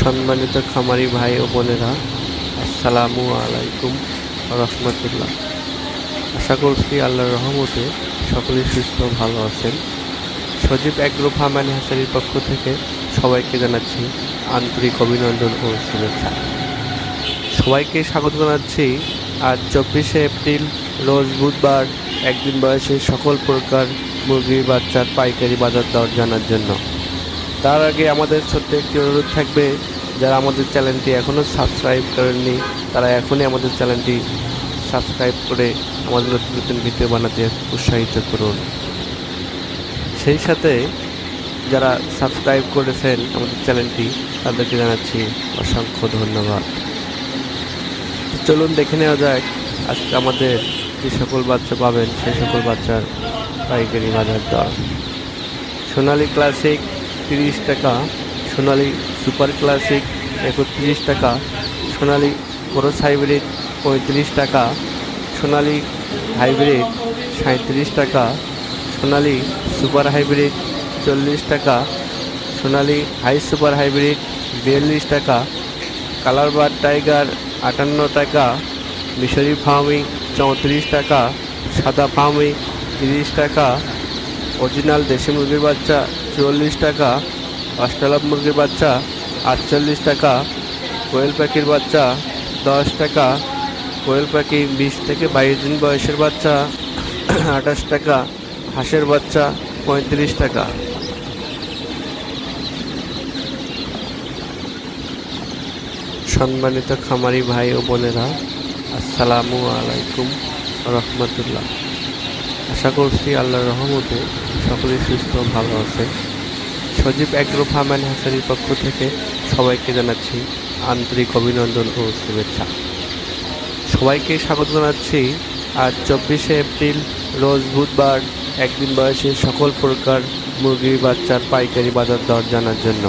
সম্মানিত খামারি ভাই ও বোনেরা, আসসালামু আলাইকুম রহমতুল্লাহ। আশা করছি আল্লাহর রহমতে সকলেই সুস্থ ভালো আছেন। সজীব অ্যাগ্রো ফার্ম হ্যাচারির পক্ষ থেকে সবাইকে জানাচ্ছি আন্তরিক অভিনন্দন ও শুভেচ্ছা। সবাইকে স্বাগত জানাচ্ছি আজ চব্বিশে এপ্রিল, রোজ বুধবার, একদিন বয়সে সকল প্রকার মুরগির বাচ্চার পাইকারি বাজার দর জানার জন্য। তার আগে আমাদের ছোট্ট একটি অনুরোধ থাকবে, যারা আমাদের চ্যানেলটি এখনও সাবস্ক্রাইব করেননি, তারা এখনই আমাদের চ্যানেলটি সাবস্ক্রাইব করে আমাদের নতুন নতুন ভিডিও বানাতে উৎসাহিত করুন। সেই সাথে যারা সাবস্ক্রাইব করেছেন আমাদের চ্যানেলটি, তাদেরকে জানাচ্ছি অসংখ্য ধন্যবাদ। চলুন দেখে নেওয়া যাক, আজকে আমাদের যে সকল বাচ্চা পাবেন, সেই সকল বাচ্চার পাইকারি বাজার দর। সোনালি ক্লাসিক তিরিশ টাকা, সোনালি সুপার ক্লাসিক একত্রিশ টাকা, সোনালি ক্রস হাইব্রিড পঁয়ত্রিশ টাকা, সোনালি হাইব্রিড সাঁত্রিশ টাকা, সোনালি সুপার হাইব্রিড চল্লিশ টাকা, সোনালি হাই সুপার হাইব্রিড বিয়াল্লিশ টাকা, কালার বার টাইগার আটান্ন টাকা, মিশরি ফার্মি চৌত্রিশ টাকা, সাদা ফার্মি তিরিশ টাকা, অরিজিনাল দেশি মুরগির বাচ্চা চুয়াল্লিশ টাকা অস্ট্রেলাপ মুরগির বাচ্চা আটচল্লিশ টাকা, কোয়েল পাখির বাচ্চা দশ টাকা, কোয়েল পাখি বিশ থেকে বাইশ দিন বয়সের বাচ্চা আঠাশ টাকা, হাঁসের বাচ্চা পঁয়ত্রিশ টাকা। সম্মানিত খামারি ভাই ও বোনেরা, আসসালামু আলাইকুম রহমতুল্লাহ। আশা করছি আল্লাহর রহমতে সকলে সুস্থ ভালো আছে। সজীব অ্যাগ্রো ফার্ম অ্যান্ড হ্যাচারির পক্ষ থেকে সবাইকে জানাচ্ছি আন্তরিক অভিনন্দন ও শুভেচ্ছা। সবাইকে স্বাগত জানাচ্ছি। আজ চব্বিশে এপ্রিল, রোজ বুধবার, একদিন বয়সে সকল প্রকার মুরগির বাচ্চার পাইকারি বাজার দর জানার জন্য।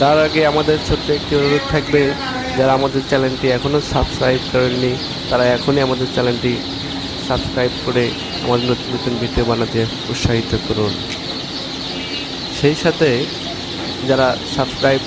তার আগে আমাদের ছোট্ট একটি অনুরোধ থাকবে, যারা আমাদের চ্যানেলটি এখনও সাবস্ক্রাইব করেননি, তারা এখনই আমাদের চ্যানেলটি সাবস্ক্রাইব করে আমাদের নতুন নতুন ভিডিও বানাতে উৎসাহিত করুন। সেই সাথে যারা সাবস্ক্রাইব